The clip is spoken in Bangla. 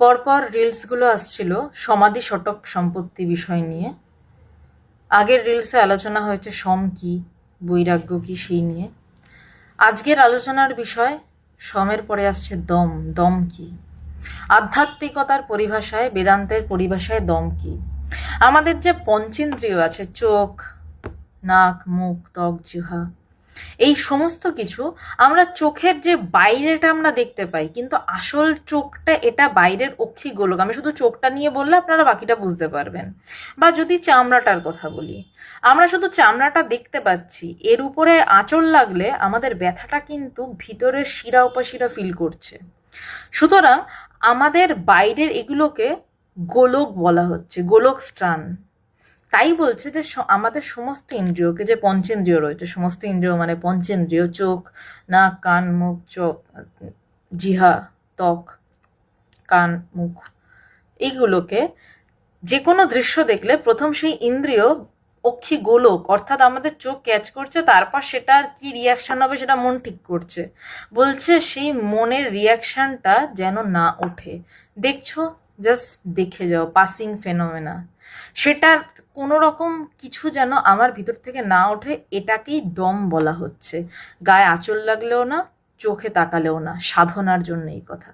পরপর রিলসগুলো আসছিল, সমাধি শটক সম্পত্তি বিষয় নিয়ে। আগের রিলসে আলোচনা হয়েছে সম কি, বৈরাগ্য কি সেই নিয়ে। আজকের আলোচনার বিষয়, সমের পরে আসছে দম দম কি। আধ্যাত্মিকতার পরিভাষায়, বেদান্তের পরিভাষায় দম কি। আমাদের যে পঞ্চেন্দ্রিয় আছে, চোখ, নাক, মুখ, ত্বক, জিহ্বা এই সমস্ত কিছু আমরা চোখের যে বাইরেটা আমরা দেখতে পাই, কিন্তু আসল চোখটা এটা বাইরের অক্ষি গোলক। আমি শুধু চোখটা নিয়ে বললে আপনারা বাকিটা বুঝতে পারবেন। বা যদি চামড়াটার কথা বলি, আমরা শুধু চামড়াটা দেখতে পাচ্ছি, এর উপরে আঁচল লাগলে আমাদের ব্যথাটা কিন্তু ভিতরের শিরা উপশিরা ফিল করছে। সুতরাং আমাদের বাইরের এগুলোকে গোলক বলা হচ্ছে, গোলক স্ট্রান। তাই বলছে যে আমাদের সমস্ত ইন্দ্রিয়কে যে পঞ্চেন্দ্রিয় রয়েছে, সমস্ত ইন্দ্রিয় মানে পঞ্চেন্দ্রিয়, চোখ, নাক, কান, মুখ চোখ জিহা, ত্বক, কান, মুখ, এইগুলোকে যে কোনো দৃশ্য দেখলে প্রথম সেই ইন্দ্রিয় অক্ষি গোলক, অর্থাৎ আমাদের চোখ ক্যাচ করছে, তারপর সেটার কি রিয়াকশন হবে সেটা মন ঠিক করছে। বলছে সেই মনের রিয়াকশনটা যেন না ওঠে। দেখছ? জাস্ট দেখে যাও পাসিং ফেনোমেনা সেটা কোনো রকম কিছু যেন আমার ভিতর থেকে না ওঠে, এটাকেই দম বলা হচ্ছে। গায়ে আঁচল লাগলেও না, চোখে তাকালেও না, সাধনার জন্য এই কথা।